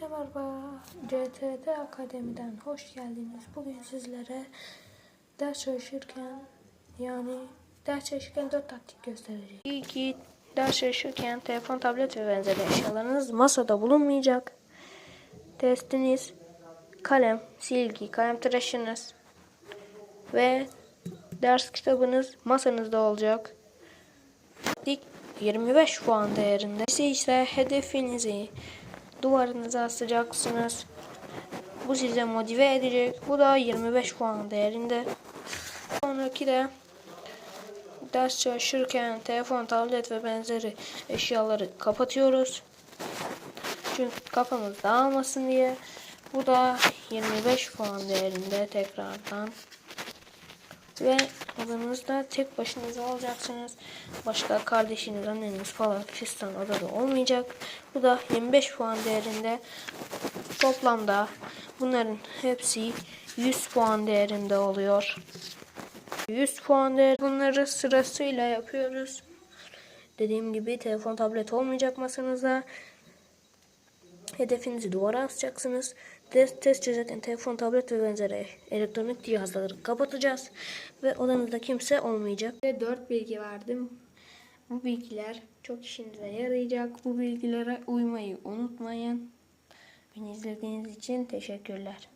Herkese merhaba. CTD Akademi'den hoş geldiniz. Bugün sizlere ders çalışırken yani ders çalışırken dört taktik göstereceğim. İyi ders çalışırken telefon, tablet ve benzeri eşyalarınız masada bulunmayacak. Testiniz kalem, silgi, kalem tıraşınız ve ders kitabınız masanızda olacak. Dik 25 puan değerinde. Siz ise hedefinizi duvarınıza asacaksınız. Bu size motive edecek. Bu da 25 puan değerinde. Sonraki de ders çalışırken telefon, tablet ve benzeri eşyaları kapatıyoruz. Çünkü kafamız dağılmasın diye. Bu da 25 puan değerinde tekrardan. Ve odanızda tek başınıza olacaksınız. Başka kardeşiniz, anneniz falan fistan odada olmayacak. Bu da 25 puan değerinde. Toplamda bunların hepsi 100 puan değerinde oluyor. 100 puan değer. Bunları sırasıyla yapıyoruz. Dediğim gibi telefon tablet olmayacak masanızda. Hedefinizi duvara asacaksınız. Test, test çözerken telefon, tablet ve benzeri elektronik cihazları kapatacağız. Ve odanızda kimse olmayacak. Ve 4 bilgi verdim. Bu bilgiler çok işinize yarayacak. Bu bilgilere uymayı unutmayın. Beni izlediğiniz için teşekkürler.